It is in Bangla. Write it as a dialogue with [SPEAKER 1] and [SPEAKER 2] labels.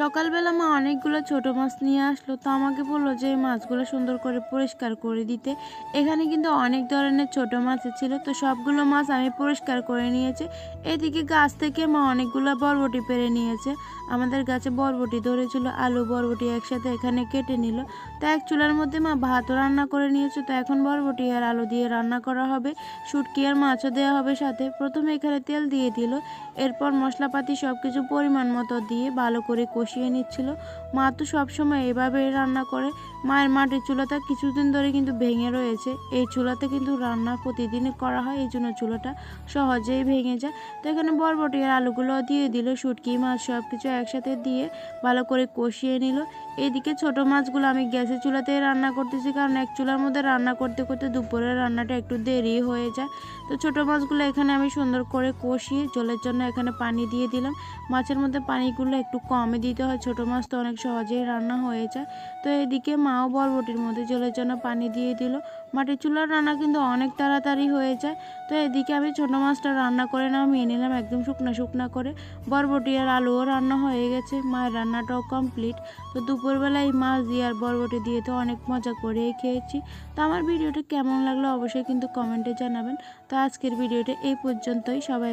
[SPEAKER 1] সকালবেলা মা অনেকগুলো ছোট মাছ নিয়ে আসলো, তো আমাকে বলল যে এই মাছগুলো সুন্দর করে পরিষ্কার করে দিতে। এখানে কিন্তু অনেক ধরনের ছোট মাছ ছিল, তো সবগুলো মাছ আমি পরিষ্কার করে নিয়েছি। এদিকে গাছ থেকে মা অনেকগুলো বরবটি পেরে নিয়েছে। আমাদের গাছে বরবটি ধরেছিল, আলু বরবটি একসাথে এখানে কেটে নিল। তো এক চুলার মধ্যে মা ভাতও রান্না করে নিয়েছে, তো এখন বরবটি আর আলু দিয়ে রান্না করা হবে, শুটকি আর মাছও দেওয়া হবে সাথে। প্রথমে এখানে তেল দিয়ে দিল, এরপর মশলাপাতি সব কিছু পরিমাণ মতো দিয়ে ভালো করে কষিয়ে নিচ্ছিল। মা তো সবসময় এভাবে রান্না করে। মায়ের মাটির চুলাটা কিছুদিন ধরে কিন্তু ভেঙে রয়েছে। এই চুলাতে কিন্তু রান্না প্রতিদিনই করা হয়, এই জন্য চুলাটা সহজেই ভেঙে যায়। তো এখানে বরবটি আর আলুগুলো দিয়ে দিল, শুটকি মাছ সব কিছু একসাথে দিয়ে ভালো করে কষিয়ে নিল। এদিকে ছোট মাছগুলো আমি গ্যাসের চুলাতেই রান্না করতেছি, কারণ এক চুলার মধ্যে রান্না করতে করতে দুপুরের রান্নাটা একটু দেরি হয়ে যায়। তো ছোট মাছগুলো এখানে আমি সুন্দর করে কষিয়ে জলের জন্য এখানে পানি দিয়ে দিলাম। মাছের মধ্যে পানিগুলো একটু কমে দিতে হয়। ছোট মাছ তো অনেক সহজেই রান্না হয়ে যায়। তো এদিকে মাও বরবটির মধ্যে জলের জন্য পানি দিয়ে দিল। মাটির চুলার রান্না কিন্তু অনেক তাড়াতাড়ি হয়ে যায়। তো এদিকে আমি ছোটো মাছটা রান্না করে নামিয়ে নিলাম একদম শুকনা শুকনা করে। বরবটি আর আলুও রান্না হয়ে গেছে, মায়ের রান্নাটাও কমপ্লিট তো দুপুরবেলায় এই মাছ দিয়ে আর বরবটি দিয়ে তো অনেক মজা করেই খেয়েছি। তো আমার ভিডিওটা কেমন লাগল অবশ্যই কিন্তু কমেন্টে জানাবেন। তো আজকের ভিডিওটা এই পর্যন্তই, সবাই